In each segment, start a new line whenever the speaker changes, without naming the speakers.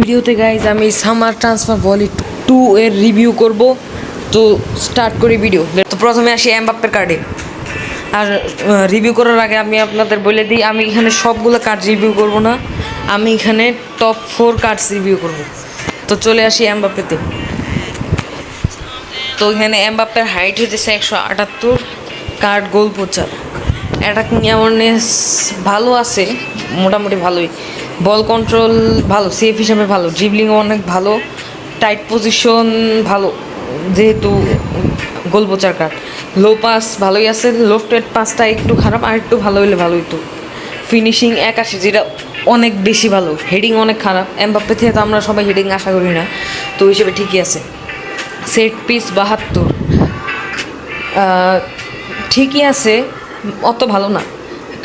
ভিডিওতে গাইজ আমি summer transfer volley two এর রিভিউ করব। তো স্টার্ট করি ভিডিও তো প্রথমে আসি এমবাপ্পের কার্ডে আর রিভিউ করার আগে আমি আপনাদের বলে দিই, আমি এখানে সবগুলো কার্ড রিভিউ করব না। আমি এখানে টপ ফোর কার্ডস রিভিউ করব। তো চলে আসি এমবাপ্পেতে। তো এখানে এমবাপ্পের হাইট হইতেছে একশো আটাত্তর কার্ড গোল প্রচার অ্যাটাকিং অ্যাওয়ারনেস ভালো আছে, মোটামুটি ভালোই। বল কন্ট্রোল ভালো সেফ হিসাবে ভালো ড্রিবলিং অনেক ভালো টাইট পজিশন ভালো, যেহেতু গোল প্রচার কার্ড লো পাস ভালোই আছে লোফটেড পাসটা একটু খারাপ, আর একটু ভালো হইলে ভালো হইতো ফিনিশিং একাশি, যেটা অনেক বেশি ভালো হেডিং অনেক খারাপ। এমবাপ্পে থেকে তো আমরা সবাই হেডিং আশা করি না, তো হিসেবে ঠিকই আছে। সেট পিস বাহাত্তর। ঠিকই আছে, অত ভালো না।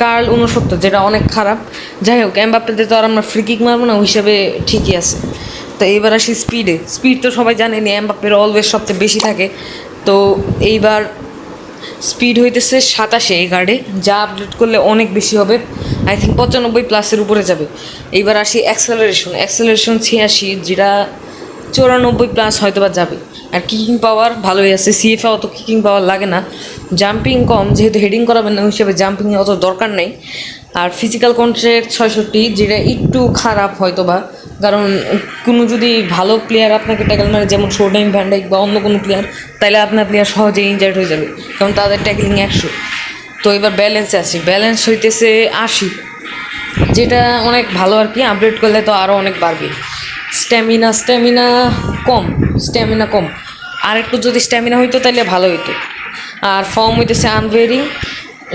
কার্ল উনসত্তর, যেটা অনেক খারাপ। যাই হোক এমবাপ্পেতে তো আর আমরা ফ্রি কিক মারবো না, ওই হিসাবে ঠিকই আছে। তো এইবার আসি স্পিডে স্পিড তো সবাই জানেনি এমবাপ্পের অলওয়েজ সবচেয়ে বেশি থাকে। তো এইবার স্পিড হইতেছে সাতাশে এই গার্ডে যা আপডেট করলে অনেক বেশি হবে। আই থিঙ্ক পঁচানব্বই প্লাসের উপরে যাবে। এইবার আসি অ্যাক্সেলারেশন অ্যাক্সেলারেশন ছিয়াশি, যেটা চৌরানব্বই প্লাস হয়তো বা যাবে। আর কিকিং পাওয়ার ভালোই আছে সিএফে অত কিকিং পাওয়ার লাগে না। জাম্পিং কম, যেহেতু হেডিং করাবেন না হিসেবে জাম্পিং অত দরকার নেই। আর ফিজিক্যাল কন্ট্রাক্ট ছয়ষট্টি, যেটা একটু খারাপ হয়তো বা কারণ কোনো যদি ভালো প্লেয়ার আপনাকে ট্যাকেল মারে, যেমন শোটাইম ভ্যান্ডাইক বা অন্য কোনো প্লেয়ার তাহলে আপনার প্লেয়ার সহজেই ইনজার্ড হয়ে যাবে। কারণ তাদের ট্যাকলিং একশো। তো এবার ব্যালেন্সে আসি। ব্যালেন্স হইতেছে আশি। যেটা অনেক ভালো আর কি আপডেট করলে তো আরও অনেক বাড়বে। স্ট্যামিনা স্ট্যামিনা কম স্ট্যামিনা কম। আর একটু যদি স্ট্যামিনা হইতো তাহলে ভালো হইতো। আর ফর্ম হইতেছে আনভেরিং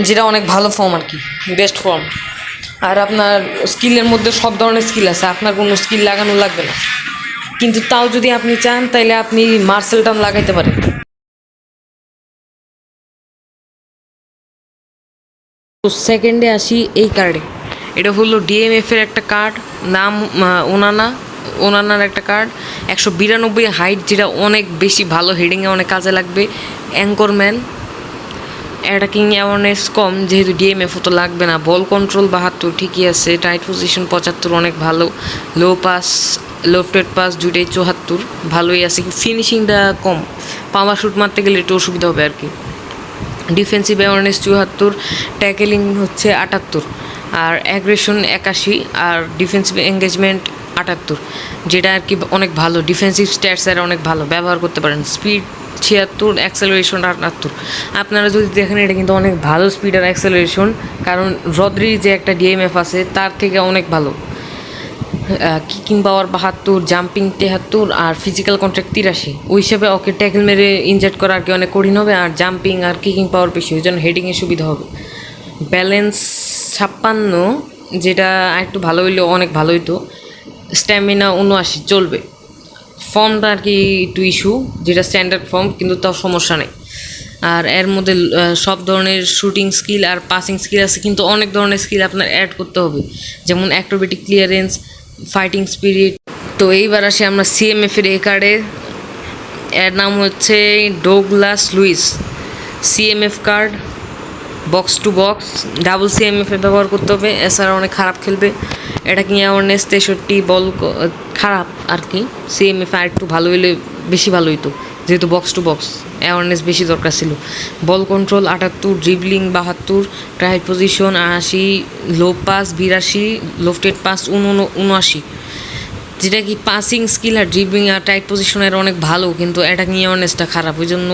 যেটা অনেক ভালো ফর্ম আর কি বেস্ট ফর্ম আর আপনার স্কিলের মধ্যে সব ধরনের স্কিল আছে, আপনার কোনো স্কিল লাগানো লাগবে না। কিন্তু তাও যদি আপনি চান তাহলে আপনি মার্সেল টান লাগাইতে পারেন। তো সেকেন্ডে আসি এই কার্ডে এটা হলো ডিএমএফ এর একটা কার্ড নাম ওনানা ওনানার একটা কার্ড একশো বিরানব্বই হাইট যেটা অনেক বেশি ভালো হেডিংয়ে অনেক কাজে লাগবে। অ্যাঙ্করম্যান অ্যাটাকিং অ্যাওয়ারনেস কম, যেহেতু ডিএমএফ তো লাগবে না। বল কন্ট্রোল বাহাত্তর, ঠিকই আছে। টাইট পজিশন পঁচাত্তর, অনেক ভালো। লো পাস লোফটেড পাস দুইটাই চুয়াত্তর, ভালোই আছে। ফিনিশিংটা কম। পাওয়ার শুট মারতে গেলে একটু অসুবিধা হবে আর কি ডিফেন্সিভ অ্যাওয়ারনেস চুয়াত্তর ট্যাকেলিং হচ্ছে আটাত্তর। আর অ্যাগ্রেশন একাশি, আর ডিফেন্সিভ এঙ্গেজমেন্ট আটাত্তর, যেটা আর কি অনেক ভালো ডিফেন্সিভ স্ট্যাটসের অনেক ভালো, ব্যবহার করতে পারেন। স্পিড ছিয়াত্তর অ্যাক্সেলারেশন আটাত্তর। আপনারা যদি দেখেন, এটা কিন্তু অনেক ভালো স্পিড আর অ্যাক্সেলারেশন কারণ রদ্রি যে একটা ডিএমএফ আছে, তার থেকে অনেক ভালো। কিকিং পাওয়ার বাহাত্তর জাম্পিং তেহাত্তর আর ফিজিক্যাল কন্ট্রাক্ট তিরাশি। ওই হিসাবে ওকে ট্যাকেল মেরে ইনজার্ট করা আর কি অনেক কঠিন হবে, আর জাম্পিং আর কিকিং পাওয়ার বেশি, ওই জন্য হেডিংয়ে সুবিধা হবে। ব্যালেন্স ছাপ্পান্ন, যেটা একটু ভালো হইলে অনেক ভালো হইতো স্ট্যামিনা উনআশি চলবে। ফর্মটা আর কি একটু ইস্যু যেটা স্ট্যান্ডার্ড ফর্ম কিন্তু তাও সমস্যা নেই। আর এর মধ্যে সব ধরনের শুটিং স্কিল আর পাসিং স্কিল আছে, কিন্তু অনেক ধরনের স্কিল আপনার অ্যাড করতে হবে। যেমন অ্যাক্রোবেটিক ক্লিয়ারেন্স ফাইটিং স্পিরিট তো এইবার আসি আমরা সিএমএফ এর এ কার্ডে এর নাম হচ্ছে Douglas Luiz CMF card box to box double CMF ব্যবহার করতে হবে। এছাড়া অনেক খারাপ খেলবে। এটা কি অ্যাওয়ারনেস তেষট্টি বল খারাপ আর কি? সিএমএফ আর একটু ভালো হলে বেশি ভালো হইতো, যেহেতু বক্স টু বক্স অ্যাওয়ারনেস বেশি দরকার ছিল। বল কন্ট্রোল আটাত্তর ড্রিবলিং বাহাত্তর ট্রাইট পজিশন আশি লো পাস বিরাশি লোফটেড পাস উনআশি। যেটা কি পাসিং স্কিল আর ড্রিবলিং আর টাইট পজিশনের অনেক ভালো, কিন্তু অ্যাটাকিং অ্যাওয়ারনেসটা খারাপ ওই জন্য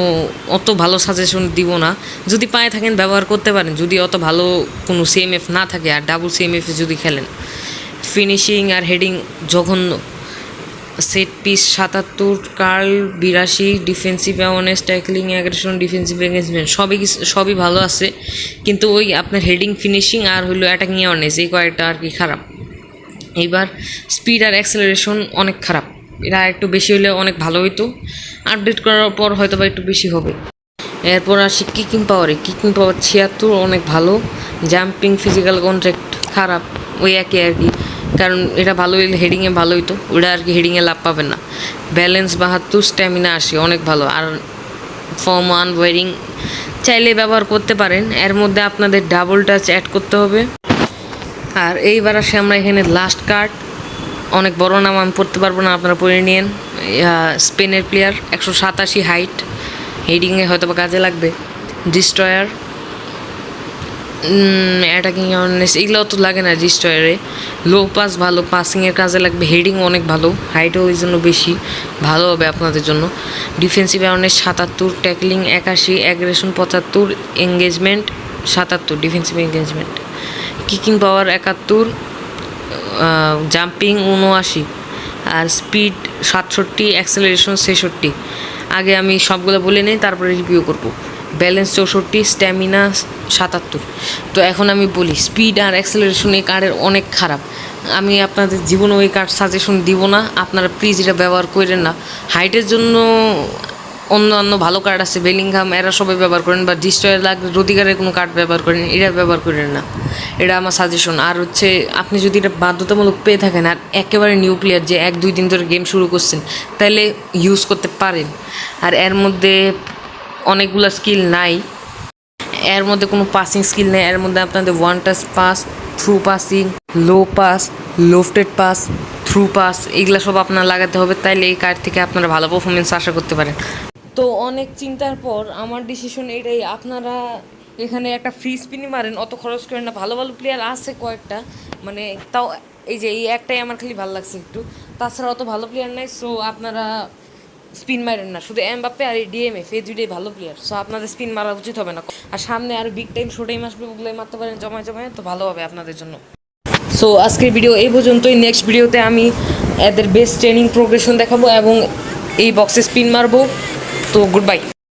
অত ভালো সাজেশন দিব না। যদি পায়ে থাকেন, ব্যবহার করতে পারেন। যদি অত ভালো কোনো সিএমএফ না থাকে আর ডাবল সিএমএফ যদি খেলেন। ফিনিশিং আর হেডিং জঘন্য সেট পিস সাতাত্তর কার্ল বিরাশি defensive awareness tackling aggression defensive engagement সবই সবই ভালো আছে। কিন্তু ওই আপনার হেডিং ফিনিশিং আর হলো অ্যাটাকিং অ্যাওয়ারনেস এই কয়েকটা আর কি খারাপ। এইবার স্পিড আর অ্যাক্সেলারেশন অনেক খারাপ। এরা একটু বেশি হলে অনেক ভালো হইতো। আপডেট করার পর হয়তো বা একটু বেশি হবে। এরপর আসি কিকিং পাওয়ারে কিকিং পাওয়ার ছিয়াত্তর অনেক ভালো। জাম্পিং ফিজিক্যাল কন্ট্রাক্ট খারাপ। ওই একই আর কি। কারণ এটা ভালো হইলে হেডিংয়ে ভালো হইতো। ওটা আর কি হেডিংয়ে লাভ পাবে না। ব্যালেন্স বাহাত্তর স্ট্যামিনা আসে অনেক ভালো। আর ফর্ম ওয়ান ওয়ারিং চাইলে ব্যবহার করতে পারেন। এর মধ্যে আপনাদের ডাবল টাচ অ্যাড করতে হবে। আর এইবার আসে আমরা এখানে লাস্ট কার্ড অনেক বড় নাম আমি পড়তে পারব না, আপনারা পড়ে নিন স্পেনের প্লেয়ার একশো সাতাশি হাইট হেডিংয়ে হয়তো বা কাজে লাগবে। ডিস্ট্রয়ার অ্যাটাকিং অ্যাওয়ারনেস এগুলো তো লাগে না ডিস্ট্রয়ারে লো পাস ভালো পাসিংয়ের কাজে লাগবে। হেডিং অনেক ভালো। হাইটও ওই জন্য বেশি। ভালো হবে আপনাদের জন্য। ডিফেন্সিভ অ্যাওয়ারনেস সাতাত্তর ট্যাকলিং একাশি অ্যাগ্রেশন পঁচাত্তর এঙ্গেজমেন্ট সাতাত্তর ডিফেন্সিভ এঙ্গেজমেন্ট কিকিং পাওয়ার একাত্তর জাম্পিং উনআশি আর স্পিড সাতষট্টি অ্যাক্সেলারেশন ছেষট্টি। আগে আমি সবগুলো বলে নিই, তারপরে রিভিউ করব। ব্যালেন্স চৌষট্টি স্ট্যামিনা সাতাত্তর। তো এখন আমি বলি স্পিড আর অ্যাক্সেলারেশন এই কার্ডের অনেক খারাপ। আমি আপনাদের জীবনে ওই কার্ড সাজেশন দিব না। আপনারা প্লিজ এটা ব্যবহার করেন না। হাইটের জন্য অন্য অন্য ভালো কার্ড আছে বেলিংহাম এরা সবাই ব্যবহার করেন বা ডিস্ট্রয়ের লাগলে রোদিগারের কোনো কার্ড ব্যবহার করেন, এরা ব্যবহার করেন না। এটা আমার সাজেশন আর হচ্ছে, আপনি যদি এটা বাধ্যতামূলক পেয়ে থাকেন, আর একেবারে নিউ প্লেয়ার যে এক দুই দিন ধরে গেম শুরু করছেন, তাহলে ইউজ করতে পারেন। আর এর মধ্যে অনেকগুলো স্কিল নাই। এর মধ্যে কোনো পাসিং স্কিল নেই। এর মধ্যে আপনাদের one touch pass through passing low pass lofted pass through pass এগুলো সব আপনার লাগাতে হবে। তাইলে এই কার্ড থেকে আপনারা ভালো পারফরমেন্স আশা করতে পারেন। তো অনেক চিন্তার পর আমার ডিসিশন এটাই, আপনারা এখানে একটা ফ্রি স্পিনই মারেন, অত খরচ করেন না। ভালো ভালো প্লেয়ার আছে কয়েকটা মানে তাও এই যে, এই একটাই আমার খালি ভালো লাগছে একটু। তাছাড়া অত ভালো প্লেয়ার নাই সো আপনারা স্পিন মারেন না। শুধু এম বাপ্পে আর এই ডিএমএফ এই দুইটাই ভালো প্লেয়ার সো আপনাদের স্পিন মারা উচিত হবে না। আর সামনে আরও বিগ টাইম শো টাইম আসবে, ওগুলোই মারতে পারেন, জমায় জমায়, তো ভালো হবে আপনাদের জন্য। সো আজকের ভিডিও এই পর্যন্তই। নেক্সট ভিডিওতে আমি এদের বেস্ট ট্রেনিং প্রোগ্রেশন দেখাবো এবং এই বক্সে স্পিন মারবো। तो गुड बाय.